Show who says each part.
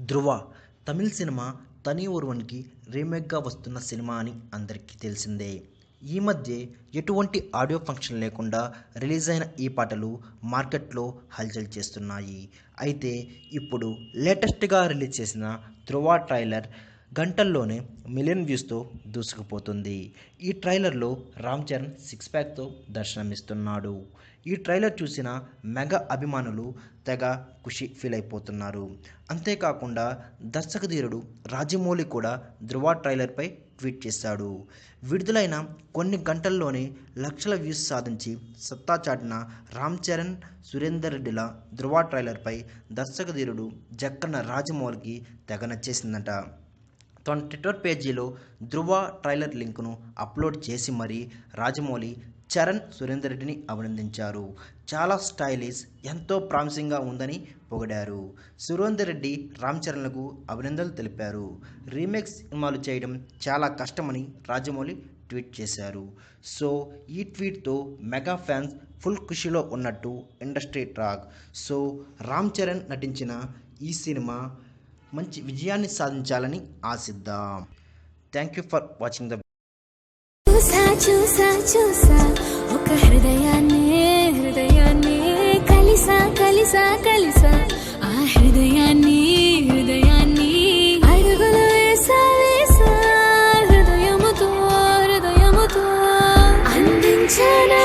Speaker 1: ధృవ Tamil cinema తని ఒరువన్కి రీమేక్గా వస్తున్న cinema అని అందరికీ తెలిసిందే. ఈ మధ్య ఎటువంటి ఆడియో ఫంక్షన్ లేకుండా రిలీజ్ అయిన ఈ పాటలు మార్కెట్లో హల్చల్ చేస్తున్నాయి. అయితే ఇప్పుడు లేటెస్ట్గా రిలీజ్ చేసిన ధృవ ట్రైలర్ గంటల్లోనే మిలియన్ వ్యూస్తో దూసుకుపోతుంది. ఈ ట్రైలర్లో రామ్ చరణ్ సిక్స్ ప్యాక్తో దర్శనమిస్తున్నాడు. ఈ ట్రైలర్ చూసిన మెగా అభిమానులు తెగ ఖుషి ఫీల్ అయిపోతున్నారు. అంతేకాకుండా దర్శకధీరుడు రాజమౌళి కూడా ధృవ ట్రైలర్పై ట్వీట్ చేశాడు. విడుదలైన కొన్ని గంటల్లోనే లక్షల వ్యూస్ సాధించి సత్తా చాటిన రామ్ చరణ్ సురేందర్ రెడ్డిల ధృవ ట్రైలర్పై దర్శకధీరుడు జక్కన్న రాజమౌళికి తెగ నచ్చేసిందట. తన ట్విట్టర్ పేజీలో ధృవ ట్రైలర్ లింక్ను అప్లోడ్ చేసి మరీ రాజమౌళి చరణ్ సురేందర్ రెడ్డిని అభినందించారు. చాలా స్టైలిష్ ఎంతో ప్రామిసింగ్గా ఉందని పొగిడారు. సురేందర్ రెడ్డి రామ్ చరణ్లకు అభినందనలు తెలిపారు. రీమేక్ సినిమాలు చేయడం చాలా కష్టమని రాజమౌళి ట్వీట్ చేశారు. సో ఈ ట్వీట్తో మెగా ఫ్యాన్స్ ఫుల్ ఖుషిలో ఉన్నట్టు industry track so Ram Charan నటించిన ఈ సినిమా మంచి విజయాన్ని సాధించాలని ఆశిద్దాం. Thank you for watching the
Speaker 2: చూసా చూసా చూసా ఒక హృదయాన్నే హృదయాన్నే కలిసా కలిసా కలిసా. ఆ హృదయాన్ని హృదయాన్ని అడుగులు వేసా వేసా. హృదయముతో హృదయముతో అందించానా